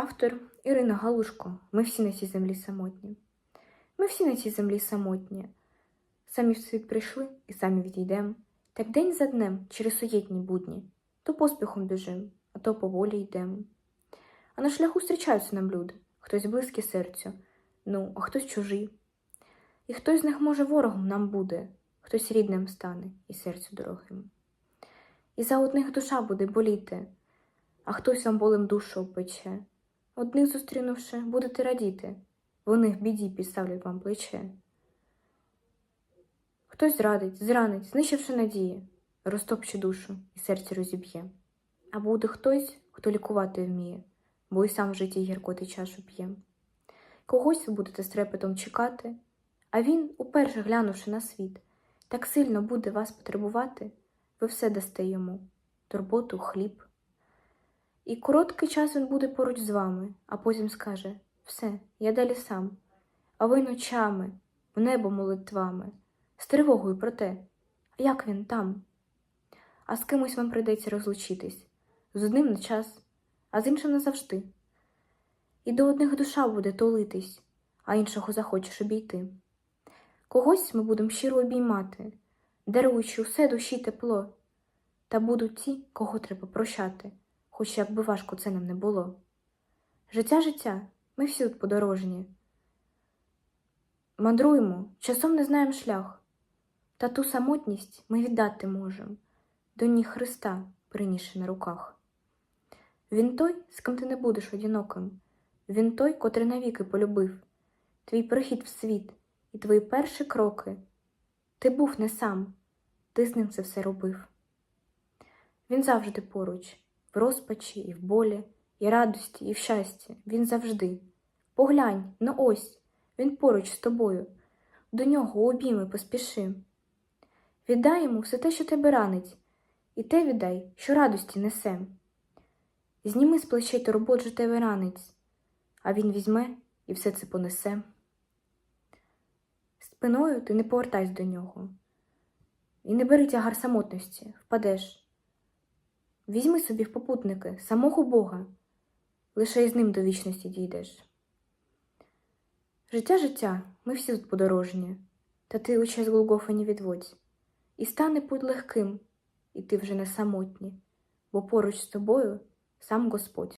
Автор Ірина Галушко. Ми всі на цій землі самотні. Ми всі на цій землі самотні. Самі в світ прийшли і самі відійдем. Так день за днем через суєтні будні. То поспіхом біжим, а то поволі йдем. А на шляху зустрічаються нам люди, хтось близький серцю, ну, а хтось чужий. І хтось з них, може, ворогом нам буде, хтось рідним стане і серцю дорогим. І за одних душа буде боліти, а хтось вам болем душу опече. Одних зустрінувши, будете радіти, вони в біді підставлять вам плече. Хтось зрадить, зранить, знищивши надії, розтопче душу і серце розіб'є. А буде хтось, хто лікувати вміє, бо й сам в житті гіркоти чашу п'є. Когось ви будете з трепетом чекати, а він, уперше глянувши на світ, так сильно буде вас потребувати, ви все дасте йому турботу, хліб. І короткий час він буде поруч з вами, а потім скаже все, я далі сам. А ви ночами, в небо молитвами, з тривогою про те, як він там. А з кимось вам прийдеться розлучитись з одним на час, а з іншим назавжди. І до одних душа буде толитись, а іншого захочеш обійти. Когось ми будемо щиро обіймати, даруючи усе душі тепло, та будуть ті, кого треба прощати хоч як би важко це нам не було. Життя життя, ми всі подорожні. Мандруємо, часом не знаємо шлях, та ту самотність ми віддати можемо до ніг Христа, принісши на руках. Він той, з ким ти не будеш одиноким, він той, котрий навіки полюбив, твій прихід в світ і твої перші кроки. Ти був не сам, ти з ним це все робив. Він завжди поруч в розпачі, і в болі, і радості, і в щасті. Він завжди. Поглянь, ну ось, він поруч з тобою. До нього обійми поспіши. Віддай йому все те, що тебе ранить, і те віддай, що радості несе. Зніми з плечей турбот життєвий ранець, а він візьме і все це понесе. Спиною ти не повертайся до нього. І не бери тягар самотності, впадеш. Візьми собі в попутники самого Бога, лише із ним до вічності дійдеш. Життя життя, ми всі тут подорожні, та ти очей з Голгофа не відводь, і стане путь легким, і ти вже не самотній, бо поруч з тобою сам Господь.